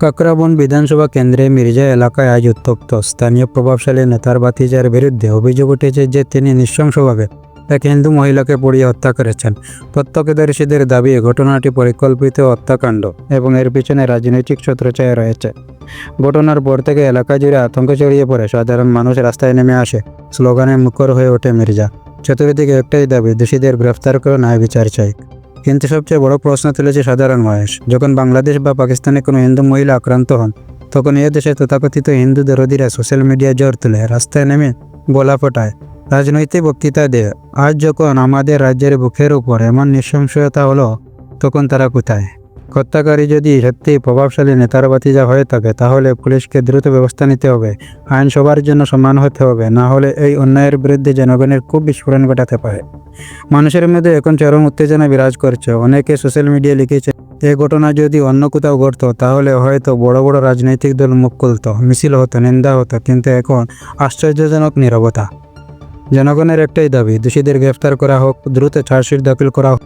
কাকরাবন বিধানসভা কেন্দ্রে মির্জা এলাকায় আজ উত্তপ্ত। স্থানীয় প্রভাবশালী নেতার বাতিজার বিরুদ্ধে অভিযোগ উঠেছে যে তিনি নৃশংসভাবে এক হিন্দু মহিলাকে পুড়িয়ে হত্যা করেছেন। প্রত্যক্ষদর্শীদের দাবি ঘটনাটি পরিকল্পিত হত্যাকাণ্ড এবং এর পিছনে রাজনৈতিক ছত্রছায়া রয়েছে। ঘটনার পর থেকে এলাকা জুড়ে আতঙ্ক ছড়িয়ে পড়ে। সাধারণ মানুষ রাস্তায় নেমে আসে। স্লোগানে মুখর হয়ে ওঠে মির্জা। চতুর্দিকে একটাই দাবি, দোষীদের গ্রেফতার করে ন্যায় বিচার চাই। কিন্তু সবচেয়ে বড় প্রশ্ন তুলেছে সাধারণ মানুষ যখন বাংলাদেশ বা পাকিস্তানে কোনো হিন্দু মহিলা আক্রান্ত হন, তখন এ দেশে তথাকথিত হিন্দু দরোধীরা সোশ্যাল মিডিয়া জোর তুলে রাস্তায় নেমে বলা ফোটায়। রাজনৈতিক বক্তৃতা দেয় আজ যখন আমাদের রাজ্যের বুকের উপর এমন নৃশংসতা হলো, তখন তারা কোথায়? হত্যাকারী যদি সত্যি প্রভাবশালী নেতার বাতিজা হয়ে থাকে, তাহলে পুলিশকে দ্রুত ব্যবস্থা নিতে হবে। আইন সবার জন্য সম্মান হতে হবে, না হলে এই অন্যায়ের বিরুদ্ধে জনগণের খুব বিস্ফোরণ ঘটাতে পারে। মানুষের মধ্যে এখন চরম উত্তেজনা বিরাজ করছে। অনেকে সোশ্যাল মিডিয়া লিখেছে এই ঘটনা যদি অন্য কোথাও ঘটত, তাহলে হয়তো বড় বড় রাজনৈতিক দল মুখ খুলতো, মিছিল হতো, নিন্দা হতো, কিন্তু এখন আশ্চর্যজনক নীরবতা। জনগণের একটাই দাবি, দোষীদের গ্রেফতার করা হোক, দ্রুত চার্জশিট দাখিল করা হোক।